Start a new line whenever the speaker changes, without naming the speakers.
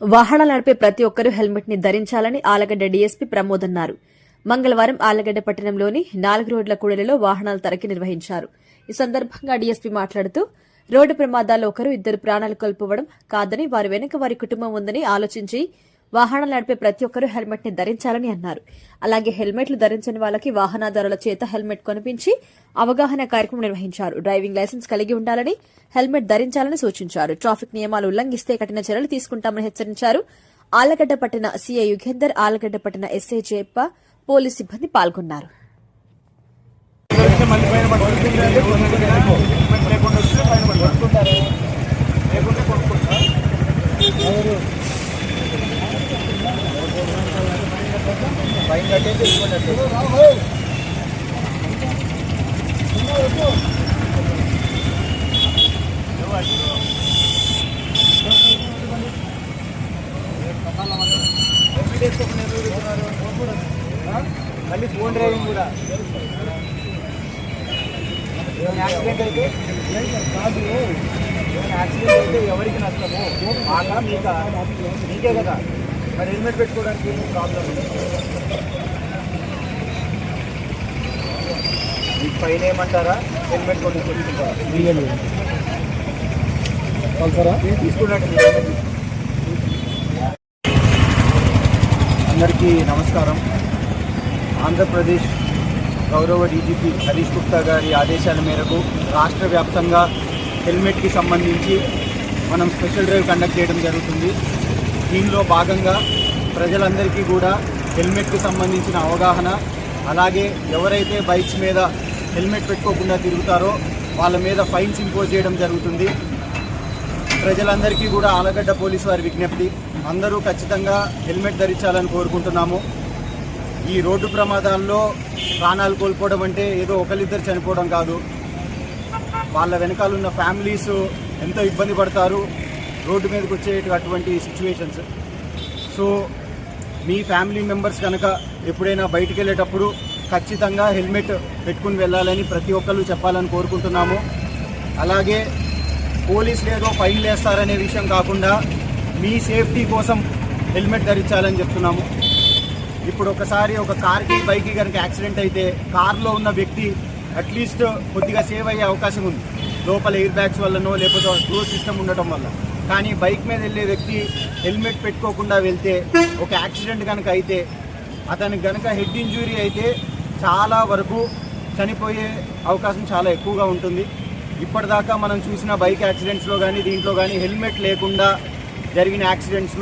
వాహనాలు నడిపే ప్రతి ఒక్కరూ హెల్మెట్ని ధరించాలని ఆలగడ్డ డీఎస్పీ ప్రమోద్ అన్నారు. మంగళవారం ఆలగడ్డ పట్టణంలోని నాలుగు రోడ్ల కూడలిలో వాహనాల తనిఖీ నిర్వహించారు. ఈ సందర్భంగా డీఎస్పీ మాట్లాడుతూ రోడ్డు ప్రమాదాల్లో ఒకరు ఇద్దరు ప్రాణాలు కోల్పోవడం కాదని వారి వెనుక వారి కుటుంబం ఉందని ఆలోచించి వాహనాలు నడిపే ప్రతి ఒక్కరూ హెల్మెట్ని ధరించాలని అన్నారు. అలాగే హెల్మెట్లు ధరించని వాళ్ళకి వాహనదారుల చేత హెల్మెట్ కొనిపించి అవగాహన కార్యక్రమం నిర్వహించారు. డ్రైవింగ్ లైసెన్స్ కలిగి ఉండాలని హెల్మెట్ ధరించాలని సూచించారు. ట్రాఫిక్ నియమాలు ఉల్లంఘిస్తే కఠిన చర్యలు తీసుకుంటామని హెచ్చరించారు. ఆలగడ్డ పట్టిన సీఐ యుగేందర్ ఆలగడ్డ పట్టిన ఎస్ఐ జయప్ప పోలీస్ సిబ్బంది పాల్గొన్నారు.
పైన కట్టేసి వెళ్ళిపోయినట్టు మళ్ళీ ఫోన్ డ్రైవింగ్ కూడా ఏమైనా యాక్సిడెంట్ అయితే కాదు ఏమైనా యాక్సిడెంట్ అయితే ఎవరికి నష్టము మాకా మీకా మీకే కదా మరి హెల్మెట్ పెట్టుకోవడానికి ఏం ప్రాబ్లం పైన ఏమంటారా? హెల్మెట్ కొట్టి తీసుకుంటారా? తీసుకున్నట్టు. అందరికీ నమస్కారం. ఆంధ్రప్రదేశ్ గౌరవ డీజీపీ హరీష్ గుప్తా గారి ఆదేశాల మేరకు రాష్ట్ర వ్యాప్తంగా హెల్మెట్కి సంబంధించి మనం స్పెషల్ డ్రైవ్ కండక్ట్ చేయడం జరుగుతుంది. దీనిలో భాగంగా ప్రజలందరికీ కూడా హెల్మెట్కి సంబంధించిన అవగాహన అలాగే ఎవరైతే బైక్స్ మీద హెల్మెట్ పెట్టుకోకుండా తిరుగుతారో వాళ్ళ మీద ఫైన్స్ ఇంపోజ్ చేయడం జరుగుతుంది. ప్రజలందరికీ కూడా ఆలగడ్డ పోలీసు వారి విజ్ఞప్తి. అందరూ ఖచ్చితంగా హెల్మెట్ ధరించాలని కోరుకుంటున్నాము. ఈ రోడ్డు ప్రమాదాల్లో ప్రాణాలు కోల్పోవడం అంటే ఏదో ఒకరిద్దరు చనిపోవడం కాదు. వాళ్ళ వెనకాల ఉన్న ఫ్యామిలీస్ ఎంతో ఇబ్బంది పడతారు రోడ్డు మీదకి వచ్చేటటువంటి సిచ్యువేషన్స్ సో మీ ఫ్యామిలీ మెంబర్స్ కనుక ఎప్పుడైనా బయటికి వెళ్ళేటప్పుడు ఖచ్చితంగా హెల్మెట్ పెట్టుకుని వెళ్ళాలని ప్రతి ఒక్కరు చెప్పాలని కోరుకుంటున్నాము. అలాగే పోలీసులు ఏదో ఫైన్ వేస్తారనే విషయం కాకుండా మీ సేఫ్టీ కోసం హెల్మెట్ ధరించాలని చెప్తున్నాము. ఇప్పుడు ఒకసారి ఒక కార్కి బైక్కి కనుక యాక్సిడెంట్ అయితే కార్లో ఉన్న వ్యక్తి అట్లీస్ట్ కొద్దిగా సేవ్ అయ్యే అవకాశం ఉంది. లోపల ఎయిర్ బ్యాగ్స్ వల్లనో లేకపోతే క్లోజ్ సిస్టమ్ ఉండటం వల్ల. కానీ బైక్ మీద వెళ్ళే వ్యక్తి హెల్మెట్ పెట్టుకోకుండా వెళ్తే ఒక యాక్సిడెంట్ కనుక అయితే అతనికి కనుక హెడ్ ఇంజురీ అయితే చాలా వరకు చనిపోయే అవకాశం చాలా ఎక్కువగా ఉంటుంది. ఇప్పటిదాకా మనం చూసిన బైక్ యాక్సిడెంట్స్లో కానీ దీంట్లో కానీ హెల్మెట్ లేకుండా జరిగిన యాక్సిడెంట్స్లో